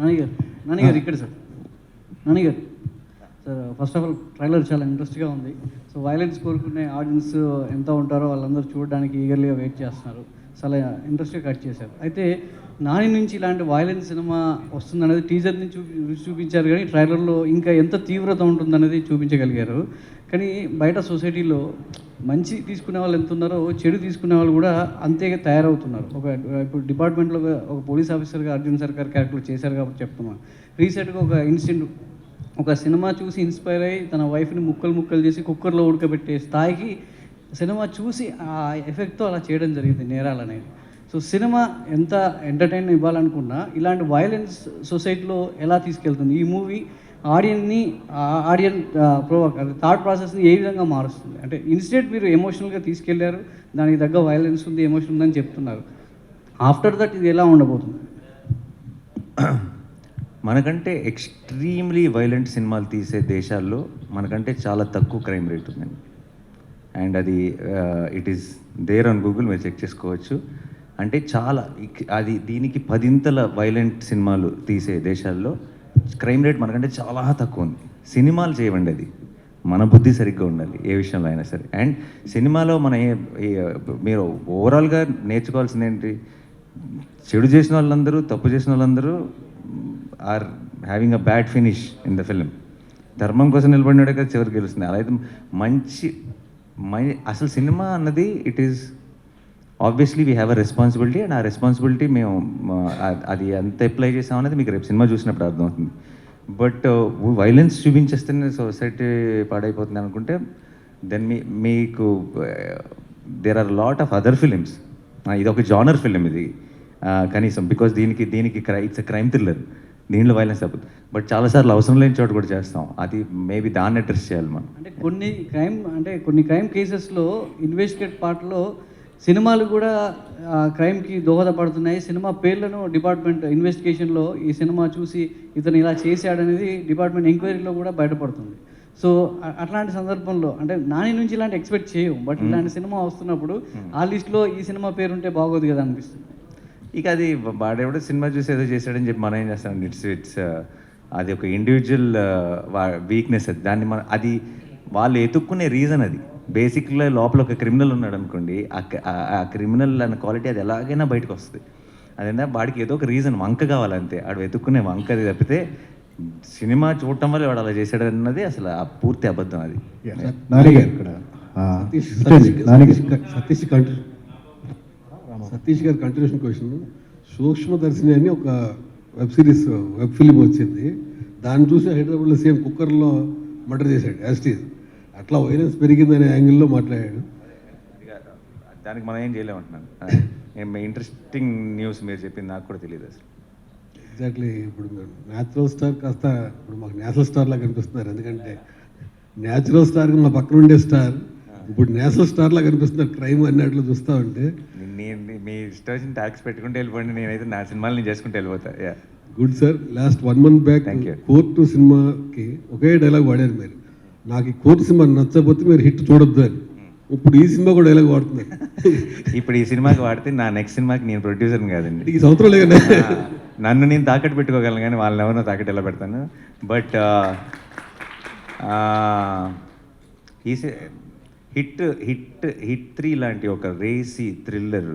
నాని గారు ఇక్కడ సార్. నాన్నగారు. Sir first of all trailer చాలా ఇంట్రెస్ట్గా ఉంది. సో వైలెన్స్ కోరుకునే ఆడియన్స్ ఎంత ఉంటారో వాళ్ళందరూ చూడడానికి ఈగర్లీగా వెయిట్ చేస్తున్నారు. చాలా ఇంట్రెస్ట్గా కట్ చేశారు. అయితే నాని నుంచి ఇలాంటి వైలెన్స్ సినిమా వస్తుందనేది టీజర్ నుంచి చూపి చూపించారు కానీ ట్రైలర్లో ఇంకా ఎంత తీవ్రత ఉంటుందనేది చూపించగలిగారు. కానీ బయట సొసైటీలో మంచి తీసుకునే వాళ్ళు ఎంత ఉన్నారో చెడు తీసుకునే వాళ్ళు కూడా అంతే తయారవుతున్నారు. ఒక ఇప్పుడు డిపార్ట్మెంట్లో ఒక పోలీస్ ఆఫీసర్గా అర్జున్ సర్కార్ క్యారెక్టర్ చేశారు కాబట్టి చెప్తున్నాను. రీసెంట్గా ఒక ఇన్సిడెంట్ ఒక సినిమా చూసి ఇన్స్పైర్ అయ్యి తన వైఫ్ని ముక్కలు ముక్కలు చేసి కుక్కర్లో ఉడకబెట్టే స్థాయికి సినిమా చూసి ఆ ఎఫెక్ట్తో అలా చేయడం జరిగింది నేరాలు అనేది సో సినిమా ఎంత ఎంటర్టైన్ ఇవ్వాలనుకున్నా ఇలాంటి వైలెన్స్ సొసైటీలో ఎలా తీసుకెళ్తుంది? ఈ మూవీ ఆడియన్ని ఆడియన్ ప్రో థాట్ ప్రాసెస్ని ఏ విధంగా మారుస్తుంది? అంటే ఇన్స్టెంట్ మీరు ఎమోషనల్గా తీసుకెళ్ళారు దానికి తగ్గ వైలెన్స్ ఉంది ఎమోషన్ ఉందని చెప్తున్నారు. ఆఫ్టర్ దట్ ఇది ఎలా ఉండబోతుంది? మనకంటే ఎక్స్ట్రీమ్లీ వైలెంట్ సినిమాలు తీసే దేశాల్లో మనకంటే చాలా తక్కువ క్రైమ్ రేట్ ఉందండి. అండ్ అది it is there on Google మీరు చెక్ చేసుకోవచ్చు. అంటే చాలా అది దీనికి పదింతల వైలెంట్ సినిమాలు తీసే దేశాల్లో క్రైమ్ రేట్ మనకంటే చాలా తక్కువ ఉంది. సినిమాలు చేయవండి అది. మన బుద్ధి సరిగ్గా ఉండాలి ఏ విషయంలో అయినా సరే. అండ్ సినిమాలో మన ఏ మీరు ఓవరాల్గా నేర్చుకోవాల్సింది ఏంటి? చెడు చేసిన వాళ్ళందరూ తప్పు చేసిన వాళ్ళందరూ are having a bad finish in the film ధర్మం కోసం నిలబడినాడే కదా చివరికి గెలుస్తుంది. అలా అయితే మంచి మై అసలు సినిమా అన్నది it is obviously we have a responsibility and ఆ రెస్పాన్సిబిలిటీ మేము అది ఎంత అప్లై చేసామనేది మీకు రేపు సినిమా చూసినప్పుడు అర్థమవుతుంది. బట్ uh, వైలెన్స్ చూపించేస్తేనే సొసైటీ పాడైపోతుంది అనుకుంటే దెన్ మీ మీకు there are lot of other films ఇది ఒక జానర్ ఫిలిం ఇది. కనీసం బికాస్ దీనికి దీనికి క్రై ఇట్స్ క్రైమ్ థ్రిల్లర్ దీనిలో వైలెన్స్ తప్పదు. బట్ చాలాసార్లు అవసరం లేని చోట కూడా చేస్తాం. అది మేబీ దాన్ని అడ్రస్ చేయాలి మనం. అంటే కొన్ని క్రైమ్ అంటే కొన్ని క్రైమ్ కేసెస్లో ఇన్వెస్టిగేట్ పార్ట్లో సినిమాలు కూడా క్రైమ్కి దోహదపడుతున్నాయి. సినిమా పేర్లను డిపార్ట్మెంట్ ఇన్వెస్టిగేషన్లో ఈ సినిమా చూసి ఇతను ఇలా చేశాడనేది డిపార్ట్మెంట్ ఎంక్వైరీలో కూడా బయటపడుతుంది. సో అట్లాంటి సందర్భంలో అంటే నాని నుంచి ఇలాంటి ఎక్స్పెక్ట్ చేయం బట్ ఇలాంటి సినిమా వస్తున్నప్పుడు ఆ లిస్ట్లో ఈ సినిమా పేరు ఉంటే బాగోదు కదా అనిపిస్తుంది. ఇక అది వాడెవడో సినిమా చూసి ఏదో చేశాడని చెప్పి మనం ఏం చేస్తాం? ఇట్స్ ఇట్స్ అది ఒక ఇండివిజువల్ వీక్నెస్ అది. దాన్ని మన అది వాళ్ళు ఎతుక్కునే రీజన్ అది. బేసిక్గా లోపల ఒక క్రిమినల్ ఉన్నాడు అనుకోండి ఆ క్రిమినల్ అన్న క్వాలిటీ అది ఎలాగైనా బయటకు వస్తుంది. అదేంటే వాడికి ఏదో ఒక రీజన్ వంక కావాలంతే. ఆడు వెతుక్కునే వంక అది తప్పితే సినిమా చూడటం వల్ల వాడు అలా చేశాడు అన్నది అసలు ఆ పూర్తి అబద్ధం అది. సతీష్ కంటి సతీష్ గారి కంటిన్యూషన్ క్వశ్చన్ సూక్ష్మదర్శిని అని ఒక వెబ్ సిరీస్ వెబ్ ఫిలిం వచ్చింది. దాన్ని చూసి హైదరాబాద్లో సేమ్ కుక్కర్లో మర్డర్ చేశాడు యాస్టీజ్ అట్లా వైలెన్స్ పెరిగిందనే యాంగిల్లో మాట్లాడాడు. దానికి మనం ఏం చేయలేమంటున్నాను ఇంట్రెస్టింగ్ న్యూస్ మీరు చెప్పింది నాకు కూడా తెలియదు అసలు. ఎగ్జాక్ట్లీ ఇప్పుడు న్యాచురల్ స్టార్ కాస్త ఇప్పుడు మాకు న్యాచురల్ స్టార్ లాగా కనిపిస్తున్నారు. ఎందుకంటే న్యాచురల్ స్టార్ మా పక్కన ఉండే స్టార్ ఇప్పుడు నేషనల్ స్టార్ లాగా కనిపిస్తున్నారు క్రైమ్ అన్నట్లు చూస్తూ ఉంటే. మీ ఇష్టం వచ్చిన ట్యాక్స్ పెట్టుకుంటే వెళ్ళిపోండి నేనైతే నా సినిమాలు నేను చేసుకుంటూ వెళ్ళిపోతా. Yeah good sir last one month back. Court సినిమాకి ఒకే డైలాగ్ వాడారు మీరు. నాకు ఈ కోర్టు సినిమా నచ్చకపోతే మీరు హిట్ చూడొద్దు అని. ఇప్పుడు ఈ సినిమా కూడా డైలాగ్ వాడుతున్నారు ఇప్పుడు ఈ సినిమాకి వాడితే నా నెక్స్ట్ సినిమాకి నేను ప్రొడ్యూసర్ని కాదండి. ఈ సంవత్సరం ఆ, నన్ను నేను తాకట్టు పెట్టుకోగలను కానీ వాళ్ళని ఎవరినో తాకట్టు ఎలా పెడతాను? బట్ ఈ హిట్ హిట్ హిట్ త్రీ లాంటి ఒక రేసీ థ్రిల్లర్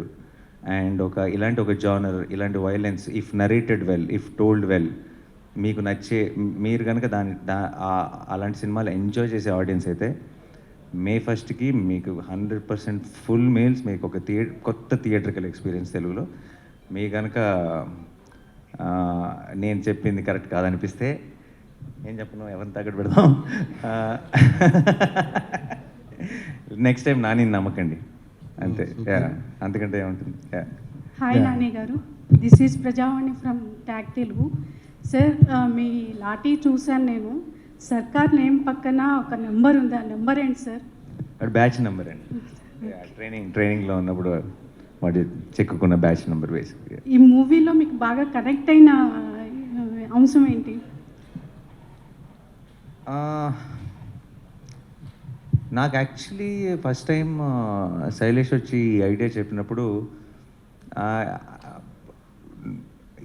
అండ్ ఒక ఇలాంటి ఒక జానర్ ఇలాంటి violence if narrated well if told well మీకు నచ్చే మీరు కనుక దాని దా అలాంటి సినిమాలు ఎంజాయ్ చేసే ఆడియన్స్ అయితే మే ఫస్ట్కి మీకు హండ్రెడ్ పర్సెంట్ ఫుల్ మీల్స్ మీకు ఒక థియే కొత్త థియేటర్కల్ ఎక్స్పీరియన్స్ తెలుగులో. మీ కనుక ఆ, నేను చెప్పింది కరెక్ట్ కాదనిపిస్తే ఏం చెప్పను ఎవరిని తగ్గట్టు పెడదాం? నెక్స్ట్ టైం నాని నమ్మకండి. అంతే యా అంతకంటే ఏముంటుంది? హాయ్ నాని గారు. This is Prajavani from tag Telugu sir మీ లాఠీ చూశాను నేను. సర్కార్ నేమ్ పక్కన ఒక నెంబర్ ఉంది. ఆ నెంబర్ ఏంటి సార్? వాడు బ్యాచ్ నెంబర్ అండి. ట్రైనింగ్ ట్రైనింగ్లో ఉన్నప్పుడు వాడు చెక్కుకున్న బ్యాచ్ నెంబర్ వేసి ఈ మూవీలో మీకు బాగా కనెక్ట్ అయిన అంశం ఏంటి? ఆ, నాకు యాక్చువల్లీ ఫస్ట్ టైం శైలేష్ వచ్చి ఐడియా చెప్పినప్పుడు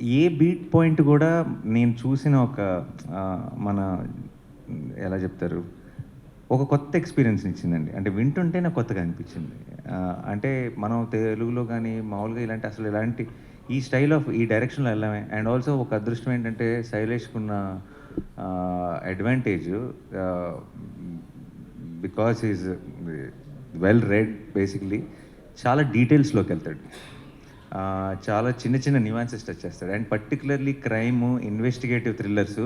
ఏ బీట్ పాయింట్ కూడా నేను చూసిన ఒక మన ఎలా చెప్తారు? ఒక కొత్త ఎక్స్పీరియన్స్ ఇచ్చిందండి. అంటే వింటుంటే నాకు కొత్తగా అనిపించింది. అంటే మనం తెలుగులో కానీ మామూలుగా ఇలాంటి అసలు ఇలాంటి ఈ స్టైల్ ఆఫ్ ఈ డైరెక్షన్లో వెళ్ళామే. అండ్ ఆల్సో ఒక అదృష్టం ఏంటంటే శైలేష్కున్న advantage because is well read basically చాలా డీటెయిల్స్లోకి వెళ్తాడు. చాలా చిన్న చిన్న న్యూయాన్సెస్ టచ్ చేస్తాడు. And particularly crime investigative thrillers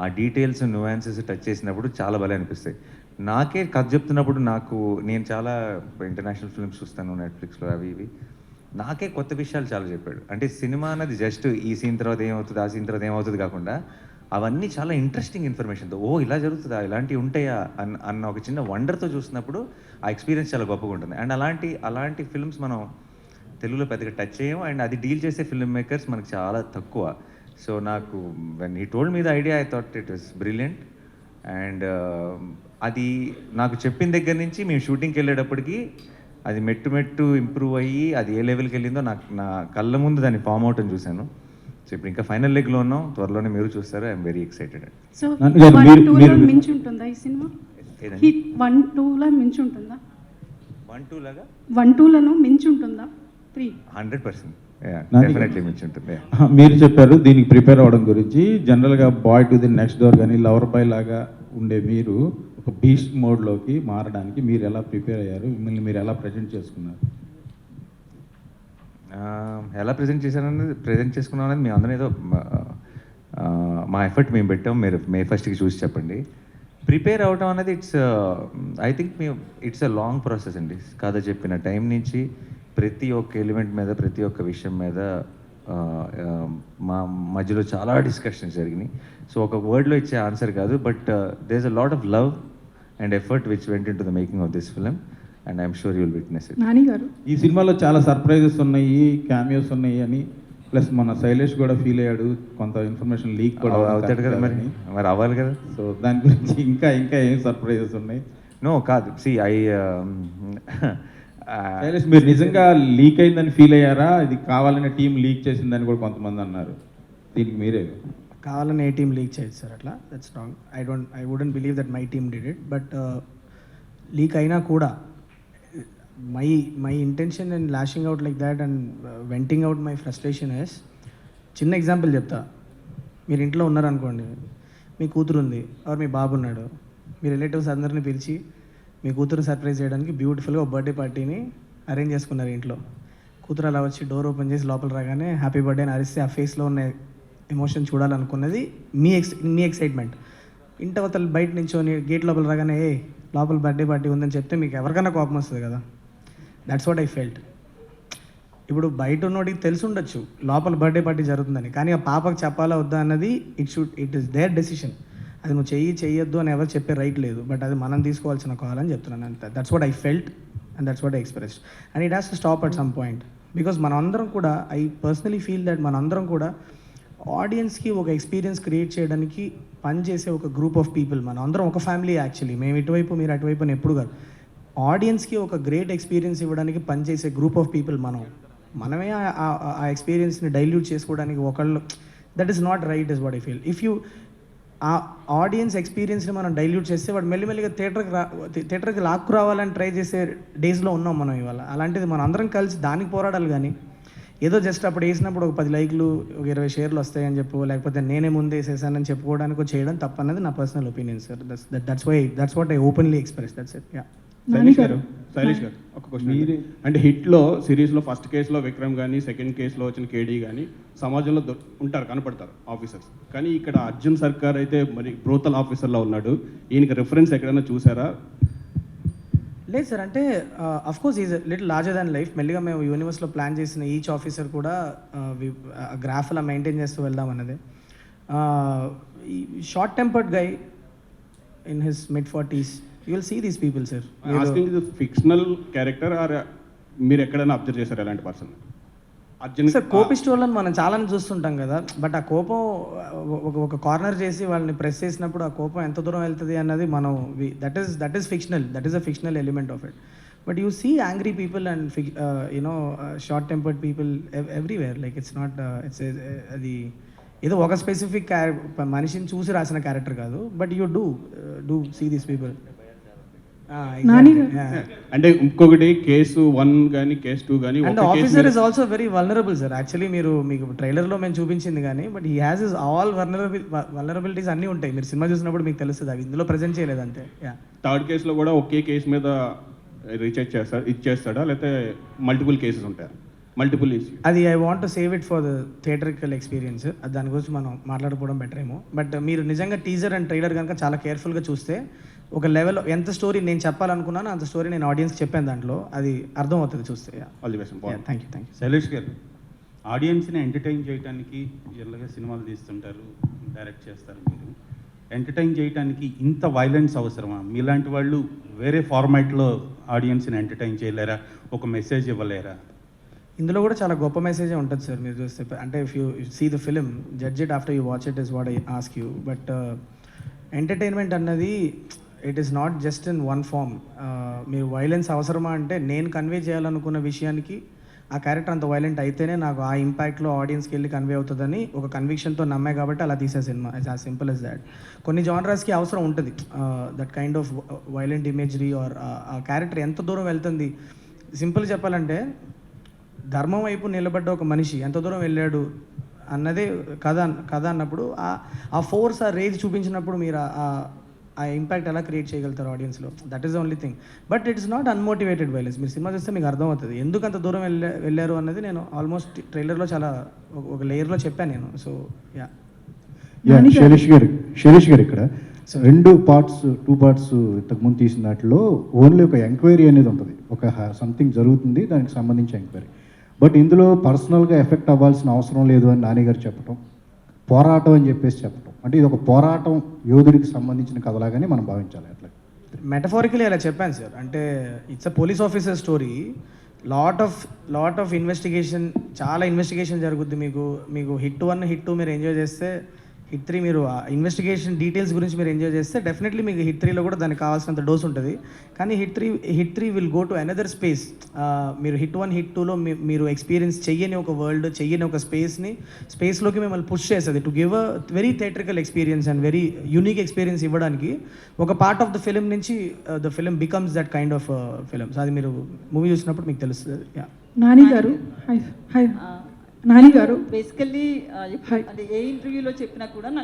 ఆ డీటెయిల్స్ న్యూయాన్సెస్ టచ్ చేసినప్పుడు చాలా భలే అనిపిస్తాయి. నాకే కథ చెప్తున్నప్పుడు నాకు నేను చాలా ఇంటర్నేషనల్ ఫిల్మ్స్ చూస్తాను నెట్ఫ్లిక్స్లో అవి ఇవి. నాకే కొత్త విషయాలు చాలా చెప్పాడు. అంటే సినిమా అన్నది జస్ట్ ఈ సీన్ తర్వాత ఏమవుతుంది ఆ సీన్ తర్వాత ఏమవుతుంది కాకుండా అవన్నీ చాలా ఇంట్రెస్టింగ్ ఇన్ఫర్మేషన్తో ఓ ఇలా జరుగుతుందా? ఇలాంటివి ఉంటాయా? అన్న అన్న ఒక చిన్న వండర్తో చూసినప్పుడు ఆ ఎక్స్పీరియన్స్ చాలా గొప్పగా ఉంటుంది. అండ్ అలాంటి అలాంటి ఫిల్మ్స్ మనం తెలుగులో పెద్దగా టచ్ చేయం అండ్ అది డీల్ చేసే ఫిల్మ్ మేకర్స్ మనకు చాలా తక్కువ. సో నాకు వెన్ ఈ టోల్డ్ మీద idea I thought it was brilliant and అది నాకు చెప్పిన దగ్గర నుంచి మేము షూటింగ్కి వెళ్ళేటప్పటికి అది మెట్టు మెట్టు ఇంప్రూవ్ అయ్యి అది ఏ లెవెల్కి వెళ్ళిందో నాకు నా కళ్ళ ముందు దాన్ని ఫామ్ అవుట్ అని చూశాను. సో ఇప్పుడు ఇంకా ఫైనల్ లెగ్లో ఉన్నాం. త్వరలోనే మీరు చూస్తారు? ఐఎమ్ వెరీ ఎక్సైటెడ్ సో మించి ఉంటుందా ఈ సినిమా? వన్ టూలో మించి ఉంటుందా? వన్ టూ లాగా? వన్ టూలను మించి ఉంటుందా? Hundred percent. మీరు చెప్పారు దీనికి ప్రిపేర్ అవ్వడం గురించి. జనరల్గా boy to the next door కానీ లవర్ బాయ్ లాగా ఉండే మీరు ఒక బీస్ట్ మోడ్లోకి మారడానికి మీరు ఎలా ప్రిపేర్ అయ్యారు? మిమ్మల్ని మీరు ఎలా ప్రజెంట్ చేసుకున్నారు? ఆ, ఎలా ప్రజెంట్ చేశాననేది ప్రజెంట్ చేసుకున్నాం అనేది మేము అందరం ఏదో ఆ, మా ఎఫర్ట్ మేము పెట్టాం. మీరు మే ఫస్ట్కి చూసి చెప్పండి. ప్రిపేర్ అవడం అనేది ఇట్స్ ఐ థింక్ మేము ఇట్స్ అ లాంగ్ ప్రాసెస్ అండి. కథ చెప్పిన టైం నుంచి ప్రతి ఒక్క ఎలిమెంట్ మీద ప్రతి ఒక్క విషయం మీద మా మధ్యలో చాలా డిస్కషన్స్ జరిగినాయి. సో ఒక వర్డ్లో ఇచ్చే ఆన్సర్ కాదు but there is a lot of love and effort which went into the making of this film and I'm sure you'll witness it Nani garu. ఈ సినిమాలో చాలా సర్ప్రైజెస్ ఉన్నాయి క్యామియోస్ ఉన్నాయి అని ప్లస్ మన శైలేష్ కూడా ఫీల్ అయ్యాడు కొంత ఇన్ఫర్మేషన్ లీక్ కూడా అవుతాడు కదా మరి. మరి అవ్వాలి కదా. సో దాని గురించి ఇంకా ఇంకా ఏం సర్ప్రైజెస్ ఉన్నాయి? నో కాదు. సి ఐ శైలేష్ మీరు నిజంగా లీక్ అయిందని ఫీల్ అయ్యారా? ఇది కావాలని టీం లీక్ చేసిందని కూడా కొంతమంది అన్నారు. దీనికి మీరే. కావాలని ఏ టీం లీక్ చేయొచ్చు సార్ అట్లా. That's wrong I don't I wouldn't believe that my team did it but leak అయినా కూడా my my intention and lashing out like that and venting out my frustration is చిన్న example చెప్తా. మీరు ఇంట్లో ఉన్నారనుకోండి మీ కూతురు ఉంది ఆర్ మీ బాబు ఉన్నాడు మీ రిలేటివ్స్ అందరిని పిలిచి మీ కూతురు సర్ప్రైజ్ చేయడానికి బ్యూటిఫుల్గా బర్త్డే పార్టీని అరేంజ్ చేసుకున్నారు ఇంట్లో. కూతురు అలా వచ్చి డోర్ ఓపెన్ చేసి లోపల రాగానే హ్యాపీ బర్త్డే అని అరిస్తే ఆ ఫేస్లో ఉన్న ఎమోషన్ చూడాలనుకున్నది మీ ఎక్స్ మీ ఎక్సైట్మెంట్ ఇంటి అవతల బయట నించొని గేట్ లోపల రాగానే ఏ లోపల బర్త్డే పార్టీ ఉందని చెప్తే మీకు ఎవరికైనా కోపం వస్తుంది కదా? దట్స్ వాట్ ఐ ఫెల్ట్ ఇప్పుడు బయట ఉన్నోడికి తెలిసి ఉండొచ్చు లోపల బర్త్డే పార్టీ జరుగుతుందని. కానీ ఆ పాపకు చెప్పాలా వద్దా అన్నది it should it is their decision అది నువ్వు చెయ్యి చెయ్యొద్దు అని ఎవరు చెప్పే రైట్ లేదు. బట్ అది మనం తీసుకోవాల్సిన కాల్ అని చెప్తున్నాను అంతే. That's what I felt and that's what I express and it has to stop at some point because మనందరం కూడా ఐ పర్సనలీ ఫీల్ దట్ మనందరం కూడా ఆడియన్స్కి ఒక ఎక్స్పీరియన్స్ క్రియేట్ చేయడానికి పనిచేసే ఒక గ్రూప్ ఆఫ్ పీపుల్ మనం అందరం ఒక ఫ్యామిలీ యాక్చువల్లీ మేము ఇటువైపు మీరు అటువైపు అని ఎప్పుడు కాదు. ఆడియన్స్కి ఒక గ్రేట్ ఎక్స్పీరియన్స్ ఇవ్వడానికి పనిచేసే గ్రూప్ ఆఫ్ పీపుల్ మనం. మనమే ఆ- ఆ- ఆ ఎక్స్పీరియన్స్ని డైల్యూట్ చేసుకోవడానికి ఒకళ్ళు that is not right is what I feel if you ఆ ఆడియన్స్ ఎక్స్పీరియన్స్ని మనం డైల్యూట్ చేస్తే వాడు మెల్లిమెల్లిగా థియేటర్కి రా థియేటర్కి లాక్కు రావాలని ట్రై చేసే డేస్లో ఉన్నాం మనం ఇవాళ. అలాంటిది మనం అందరం కలిసి దానికి పోరాడాలి కానీ ఏదో జస్ట్ అప్పుడు వేసినప్పుడు ఒక పది లైక్లు ఒక ఇరవై షేర్లు వస్తాయని చెప్పు లేకపోతే నేనే ముందే వేసేసానని చెప్పుకోవడానికి చేయడం తప్పన్నది నా personal opinion sir that's that's why that's what I openly express that's it yeah Shailesh garu Shailesh garu ఒక క్వశ్చన్ అంటే హిట్లో సిరీస్లో ఫస్ట్ కేసులో విక్రమ్ కానీ సెకండ్ కేసులో వచ్చిన కేడీ కానీ సమాజంలో ఉంటారు కనపడతారు ఆఫీసర్స్. కానీ ఇక్కడ అర్జున్ సర్కార్ అయితే మరి బ్రోతల్ ఆఫీసర్లో ఉన్నాడు. ఈయనకి రిఫరెన్స్ ఎక్కడైనా చూసారా? లేదు సార్ అంటే of course is little larger than life మెల్లిగా మేము యూనివర్స్లో ప్లాన్ చేసిన ఈచ్ ఆఫీసర్ కూడా గ్రాఫ్ అలా మెయింటైన్ చేస్తూ వెళ్దాం అన్నది. Short tempered guy in his mid forties you will see these people sir asking fictional character or మీరు ఎక్కడైనా అబ్జర్వ్ చేశారు ఎలాంటి పర్సన్ అర్జున్ సార్ కోపిస్ట్ వాళ్ళని మనం చాలానే చూస్తుంటాం కదా బట్ ఆ కోపం ఒక ఒక కార్నర్ చేసి వాళ్ళని ప్రెస్ చేసినప్పుడు ఆ కోపం ఎంత దూరం వెళ్తుంది అన్నది మనం that is that is fictional that is a fictional element of it but you see angry people and you know short tempered people everywhere like it's not it's అది ఏదో ఒక స్పెసిఫిక్ మనిషిని చూసి రాసిన క్యారెక్టర్ కాదు but you do do see these people Nani అంటే ఇంకొకటి case one కానీ కేసు టూ కానీ and officer is also very vulnerable sir. Actually మీరు మీకు ట్రైలర్లో మేము చూపించింది కానీ but he has is all vulnerable vulnerabilities అన్నీ ఉంటాయి. మీరు సినిమా చూసినప్పుడు మీకు తెలుస్తుంది అవి ఇందులో ప్రజెంట్ చేయలేదు అంతే. యా థర్డ్ కేసులో కూడా ఒకే కేసు మీద రీచెక్ చేస్తాడు ఇచ్చేస్తాడా? లేకపోతే మల్టిపుల్ కేసెస్ ఉంటాయా? మల్టిపుల్ ఇష్యూ అది I want save it for the theatrical experience దాని గురించి మనం మాట్లాడుకోవడం బెటర్ ఏమో. బట్ మీరు నిజంగా టీజర్ అండ్ ట్రైలర్ కనుక చాలా కేర్ఫుల్గా చూస్తే ఒక లెవెల్ ఎంత స్టోరీ నేను చెప్పాలనుకున్నానో అంత స్టోరీ నేను ఆడియన్స్కి చెప్పాను దాంట్లో. అది అర్థమవుతుంది చూస్తే. All the best thank you thank you Shailesh garu ఆడియన్స్ని ఎంటర్టైన్ చేయడానికి జనరల్గా సినిమాలు తీస్తుంటారు డైరెక్ట్ చేస్తారు మీరు. ఎంటర్టైన్ చేయడానికి ఇంత వైలెన్స్ అవసరమా? మీలాంటి వాళ్ళు వేరే ఫార్మాట్లో ఆడియన్స్ని ఎంటర్టైన్ చేయలేరా? ఒక మెసేజ్ ఇవ్వలేరా? ఇందులో కూడా చాలా గొప్ప మెసేజే ఉంటుంది సార్ మీరు చూస్తే. అంటే if you see the film judge it after you watch it is what I ask you but entertainment అన్నది it is not just in one form మీరు వైలెన్స్ అవసరమా అంటే నేను కన్వే చేయాలనుకున్న విషయానికి ఆ క్యారెక్టర్ అంత వైలెంట్ అయితేనే నాకు ఆ ఇంపాక్ట్లో ఆడియన్స్కి వెళ్ళి కన్వే అవుతుందని ఒక కన్విక్షన్తో నమ్మే కాబట్టి అలా తీసే cinema. It's as simple as that కొన్ని జానరాస్కి అవసరం ఉంటుంది. That kind of violent imagery or ఆ క్యారెక్టర్ ఎంత దూరం వెళ్తుంది? సింపుల్ చెప్పాలంటే ధర్మం వైపు నిలబడ్డ ఒక మనిషి ఎంత దూరం వెళ్ళాడు అన్నదే కథ కథ అన్నప్పుడు ఆ- ఆ ఫోర్స్ ఆ రేజ్ చూపించినప్పుడు మీరు ఆ- ఆ- ఇంపాక్ట్ ఎలా క్రియేట్ చేయగలుగుతారు ఆడియన్స్లో that is only thing but it's not unmotivated violence మీరు సినిమా చూస్తే మీకు అర్థమవుతుంది. ఎందుకు అంత దూరం వెళ్ళా వెళ్ళారు అన్నది నేను ఆల్మోస్ట్ ట్రైలర్లో చాలా ఒక- లేయర్లో చెప్పాను నేను. సో యా శైలేష్ గారు శైలేష్ గారు ఇక్కడ. రెండు పార్ట్స్ టూ పార్ట్స్ ఇంతకుముందు తీసిన దాంట్లో ఓన్లీ ఒక ఎంక్వైరీ అనేది ఉంటుంది. ఒక సంథింగ్ జరుగుతుంది దానికి సంబంధించి ఎంక్వైరీ బట్ ఇందులో పర్సనల్గా ఎఫెక్ట్ అవ్వాల్సిన అవసరం లేదు అని నాని గారు చెప్పటం. పోరాటం అని చెప్పేసి చెప్పడం అంటే ఇది ఒక పోరాటం యోధుడికి సంబంధించిన కథలాగానే మనం భావించాలి అట్లా. మెటఫారికలీ అలా చెప్పాను సార్. అంటే it's a police officer story lot of lot of investigation చాలా ఇన్వెస్టిగేషన్ జరుగుద్ది మీకు మీకు హిట్ వన్ హిట్ టూ మీరు ఎంజాయ్ చేస్తే హిట్ త్రీ మీరు ఇన్వెస్టిగేషన్ డీటెయిల్స్ గురించి మీరు ఎంజాయ్ చేస్తే డెఫినెట్లీ మీకు హిట్ త్రీలో కూడా దానికి కావాల్సినంత డోస్ ఉంటుంది. కానీ hit three hit three will go to another space మీరు హిట్ వన్ హిట్ టూలో మీరు ఎక్స్పీరియన్స్ చెయ్యని ఒక వరల్డ్ చెయ్యని ఒక స్పేస్ని స్పేస్లోకి మిమ్మల్ని పుష్ చేస్తుంది. To give a very theatrical experience and very unique experience ఇవ్వడానికి ఒక పార్ట్ ఆఫ్ ద ఫిలిం నుంచి the film becomes that kind of films అది మీరు మూవీ చూసినప్పుడు మీకు తెలుస్తుంది. యా నాని గారు హాయ్ హాయ్ నాని గారు బేసికల్లీ అంటే ఏ ఇంటర్వ్యూలో చెప్పినా కూడా నాకు